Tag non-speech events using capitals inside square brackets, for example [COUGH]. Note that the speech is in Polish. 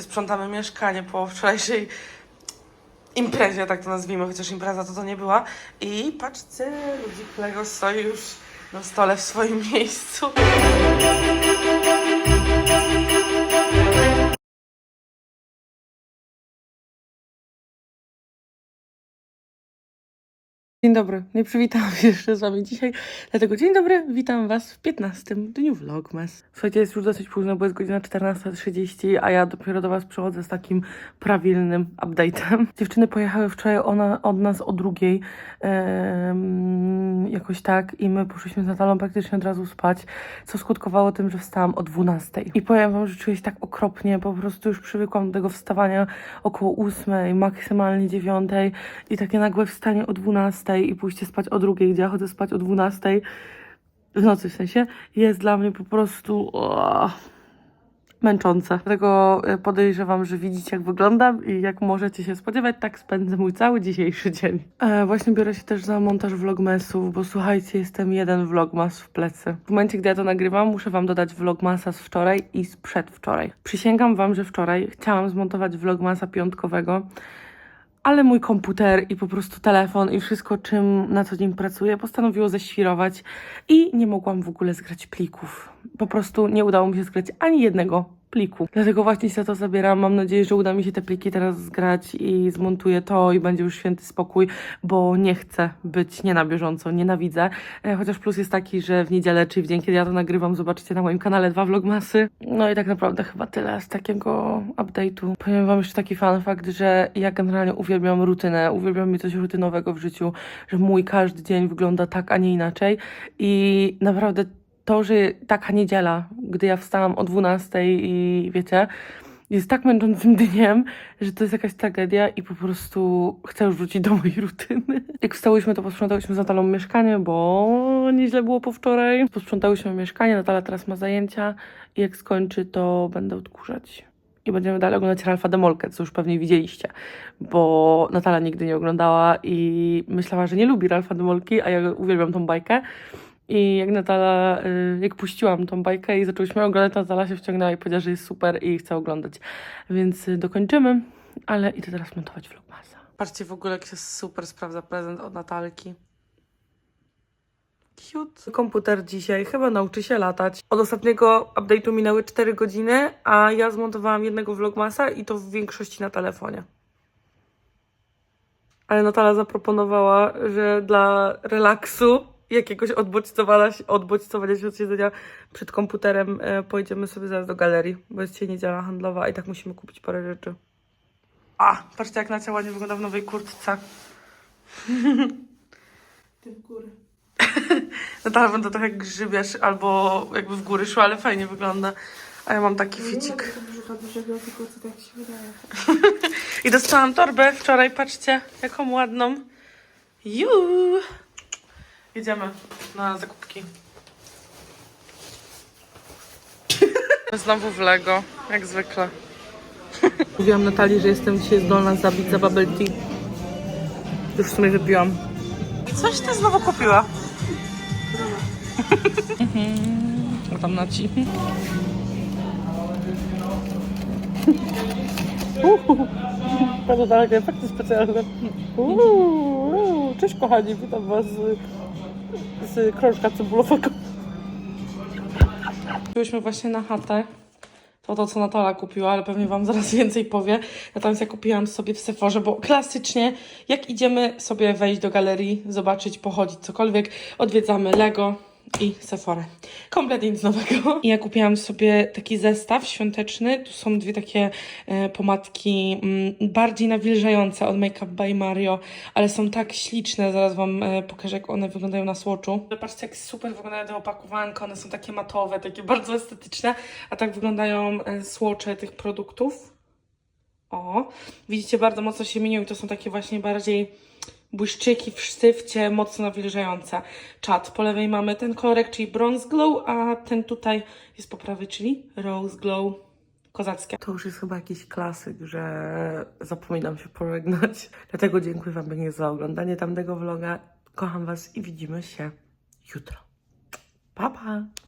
Sprzątamy mieszkanie po wczorajszej imprezie, tak to nazwijmy, chociaż impreza to to nie była. I patrzcie, ludzik Lego stoi już na stole w swoim [LAUGHS] miejscu. Dzień dobry, nie przywitałam się jeszcze z wami dzisiaj, dlatego dzień dobry, witam was w 15 dniu Vlogmas. Słuchajcie, jest już dosyć późno, bo jest godzina 14.30, a ja dopiero do was przychodzę z takim prawilnym update'em. Dziewczyny pojechały wczoraj ona, od nas o drugiej, jakoś tak, i my poszliśmy z Natalą praktycznie od razu spać, co skutkowało tym, że wstałam o 12. I powiem wam, że czuję się tak okropnie, po prostu już przywykłam do tego wstawania około 8, maksymalnie 9 i takie nagłe wstanie o 12 i pójście spać o drugiej, gdzie ja chodzę spać o 12 w nocy w sensie, jest dla mnie po prostu o, męczące. Dlatego e, podejrzewam, że widzicie jak wyglądam i jak możecie się spodziewać, tak spędzę mój cały dzisiejszy dzień. E, właśnie biorę się też za montaż vlogmasów, bo słuchajcie, jestem jeden vlogmas w plecy. W momencie, gdy ja to nagrywam, muszę wam dodać vlogmasa z wczoraj i z przedwczoraj. Przysięgam wam, że wczoraj chciałam zmontować vlogmasa piątkowego, ale mój komputer i po prostu telefon i wszystko, czym na co dzień pracuję, postanowiło ześwirować i nie mogłam w ogóle zgrać plików. Po prostu nie udało mi się zgrać ani jednego pliku. Dlatego właśnie się to zabieram. Mam nadzieję, że uda mi się te pliki teraz zgrać i zmontuję to i będzie już święty spokój, bo nie chcę być nie na bieżąco, nienawidzę. E, Chociaż plus jest taki, że w niedzielę, czyli w dzień, kiedy ja to nagrywam, zobaczycie na moim kanale dwa vlogmasy. No i tak naprawdę chyba tyle z takiego update'u. Powiem wam jeszcze taki fun fact, że ja generalnie uwielbiam rutynę, uwielbiam mieć coś rutynowego w życiu, że mój każdy dzień wygląda tak, a nie inaczej i naprawdę to, że taka niedziela, gdy ja wstałam o 12 i wiecie, jest tak męczącym dniem, że to jest jakaś tragedia i po prostu chcę już wrócić do mojej rutyny. Jak wstałyśmy, to posprzątałyśmy z Natalą mieszkanie, bo nieźle było po wczoraj. Posprzątałyśmy mieszkanie, Natala teraz ma zajęcia i jak skończy, to będę odkurzać. I będziemy dalej oglądać Ralfa Demolkę, co już pewnie widzieliście, bo Natala nigdy nie oglądała i myślała, że nie lubi Ralfa Demolki, a ja uwielbiam tą bajkę. I jak Natala, y, jak puściłam tą bajkę i zaczęłyśmy oglądać, to Natala się wciągnęła i powiedziała, że jest super i chce oglądać. Więc y, dokończymy, ale idę teraz montować vlogmasa. Patrzcie w ogóle, jak się super sprawdza prezent od Natalki. Cute. Komputer dzisiaj chyba nauczy się latać. Od ostatniego update'u minęły 4 godziny, a ja zmontowałam jednego vlogmasa i to w większości na telefonie. Ale Natala zaproponowała, że dla relaksu jakiegoś odbodźcowania, odbodźcowania się od siedzenia przed komputerem e, pojedziemy sobie zaraz do galerii, bo jest dzisiaj niedziela handlowa i tak musimy kupić parę rzeczy. A, patrzcie jak Nacia ładnie wygląda w nowej kurtce. [LAUGHS] Ty w górę. [LAUGHS] Natala będę trochę grzybiesz albo jakby w góry szła, ale fajnie wygląda. A ja mam taki ficik. Tylko co tak się wydaje. [LAUGHS] I dostałam torbę wczoraj, patrzcie, jaką ładną. Juu! Jedziemy na zakupki. [LAUGHS] Znowu w Lego, jak zwykle. [LAUGHS] Mówiłam Natalii, że jestem dzisiaj zdolna zabić za bubble tea. Już w sumie wypiłam. I coś ty znowu kupiła? A [LAUGHS] tam naci. Bardzo daleko, efekty specjalne. Uuu, Cześć kochani, witam was z, z krążka cebulowego. Byliśmy właśnie na chatę. To to, co Natala kupiła, ale pewnie wam zaraz [LAUGHS] więcej powie. Natomiast ja kupiłam sobie w Sephorze, bo klasycznie, jak idziemy sobie wejść do galerii, zobaczyć, pochodzić, cokolwiek, odwiedzamy Lego i Sephora. Kompletnie nic nowego. I ja kupiłam sobie taki zestaw świąteczny. Tu są dwie takie e, pomadki mm, bardziej nawilżające od Make Up by Mario, ale są tak śliczne. Zaraz wam e, pokażę, jak one wyglądają na słoczu. Zobaczcie, jak super wyglądają te opakowanka. One są takie matowe, takie bardzo estetyczne, a tak wyglądają e, słocze tych produktów. O, widzicie, bardzo mocno się mienią i to są takie właśnie bardziej błyszczyki w sztywcie, mocno nawilżające. Czat. Po lewej mamy ten kolorek, czyli Bronze Glow, a ten tutaj jest po prawej, czyli Rose Glow. Kozackie. To już jest chyba jakiś klasyk, że zapominam się pożegnać. [LAUGHS] Dlatego dziękuję Wam pięknie za oglądanie tamtego vloga. Kocham Was i widzimy się jutro. Pa, pa!